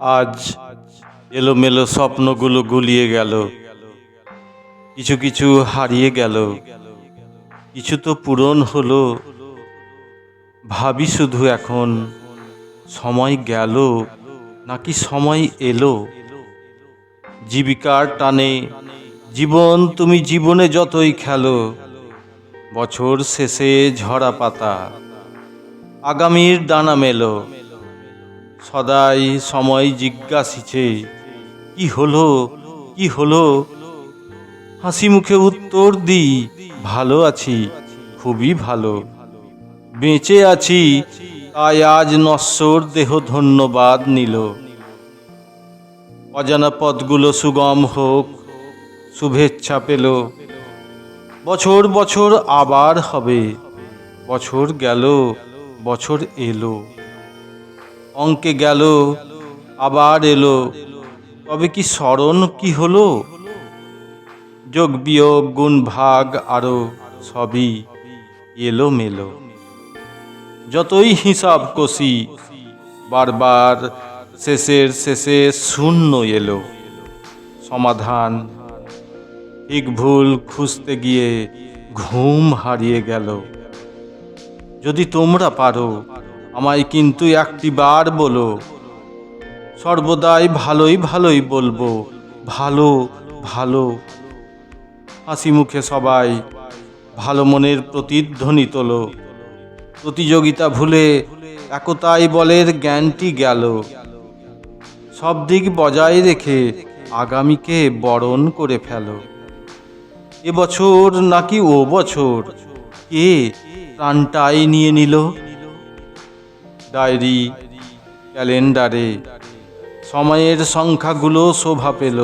আজ এলোমেলো স্বপ্নগুলো গুলিয়ে গেল। কিছু কিছু হারিয়ে গেল। কিছু তো পূরণ হলো। ভাবি শুধু এখন, সময় গেল নাকি সময় এলো? জীবিকার টানে জীবন তুমি জীবনে যতই খেলো, বছর শেষে ঝরা পাতা, আগামীর ডানা মেলো। সদাই সময় জিজ্ঞাসিছে, কি হলো? কি হলো? হাসি মুখে উত্তর দিই, ভালো আছি, খুবই ভালো। বেঁচে আছি, তাই আজ নশ্বর দেহ ধন্যবাদ নিল। অজানা পথগুলো সুগম হোক, শুভেচ্ছা পেল। বছর বছর আবার হবে, বছর গেল, বছর এলো। অঙ্কে গেল, আবার এলো। তবে কি স্মরণ কি হলো? যোগ বিয়োগ, গুণ ভাগ, আরও সবই এলো মেলো। যতই হিসাব কষি, বারবার শেষের শেষে শূন্য এলো। সমাধান, ঠিক ভুল খুঁজতে গিয়ে ঘুম হারিয়ে গেল। যদি তোমরা পারো আমায় কিন্তু একটি বার বলো। সর্বদাই ভালোই ভালোই বলব। ভালো ভালো। হাসি মুখে সবাই ভালো মনের প্রতিধ্বনি তোলো। প্রতিযোগিতা ভুলে একতাই বলের জ্ঞানটি গেল। সব দিক বজায় রেখে আগামীকে বরণ করে ফেলো। এবছর নাকি ও বছর? কে প্রাণটাই নিয়ে নিল? ডায়েরি, ক্যালেন্ডারে, সময়ের সংখ্যাগুলো শোভা পেল।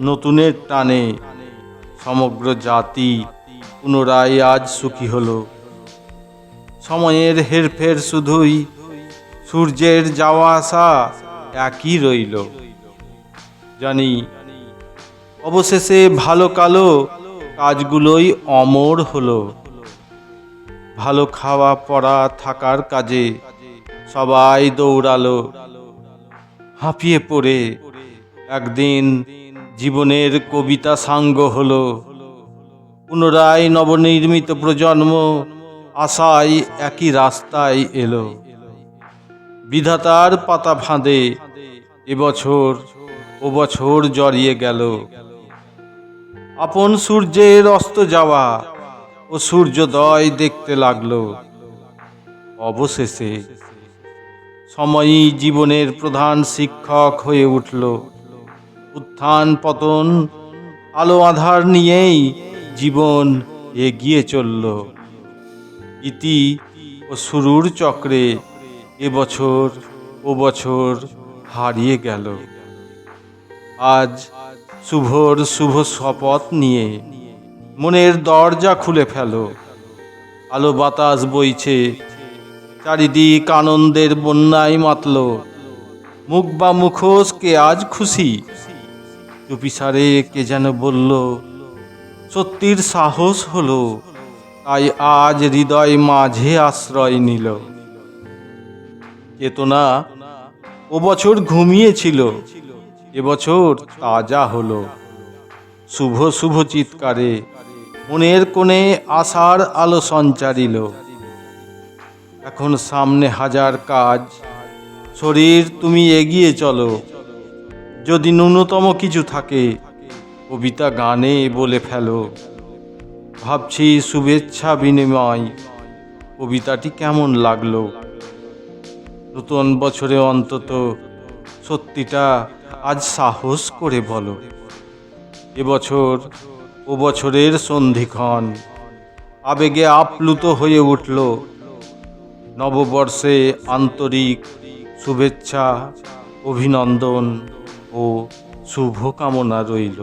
নতুনের টানে সমগ্র জাতি পুনরায় আজ সুখী হলো। সময়ের হেরফের শুধুই সূর্যের যাওয়া আসা একই রইল। জানি অবশেষে ভালো কালো কাজগুলোই অমর হলো। ভালো খাওয়া পড়া থাকার কাজে সবাই দৌড়ালো। হাঁপিয়ে পড়ে। একদিন জীবনের কবিতা সাঙ্গ হলো। পুনরায় নবনির্মিত প্রজন্ম আশায় একই রাস্তায় এলো। বিধাতার পাতা ফাঁদে এবছর ও বছর জড়িয়ে গেল। আপন সূর্যের অস্ত যাওয়া ও সূর্যোদয় দেখতে লাগল। অবশেষে সময়ই জীবনের প্রধান শিক্ষক হয়ে উঠল। উত্থান, পতন, আলো, আধার নিয়েই জীবন এগিয়ে চলল। ইতি ও শুরুর চক্রে এবছর ও বছর হারিয়ে গেল। আজ শুভর শুভ শপথ নিয়ে মনের দরজা খুলে ফেলো। আলো বাতাস বইছে, চারিদিক আনন্দের বন্যায় মাতল। মুখ বা মুখোশ কে আজ খুশি? চুপিসারে কে যেন বলল, সত্যির সাহস হলো, তাই আজ হৃদয় মাঝে আশ্রয় নিল। চেতনা ও বছর ঘুমিয়েছিল এবছর তাজা হলো। শুভ শুভ চিৎকারে মনের কোণে আশার আলো সঞ্চারিল। এখন সামনে হাজার কাজ। শরীর তুমি এগিয়ে চলো। যদি ন্যূনতম কিছু থাকে, কবিতা গানে বলে ফেলো। ভাবছি শুভেচ্ছা বিনিময়। কবিতাটি কেমন লাগল? নতুন বছরে অন্তত সত্যিটা আজ সাহস করে বলো। এবছর ও বছরের সন্ধিক্ষণ। আবেগে আপ্লুত হয়ে উঠল নববর্ষে আন্তরিক শুভেচ্ছা অভিনন্দন ও শুভকামনা রইল।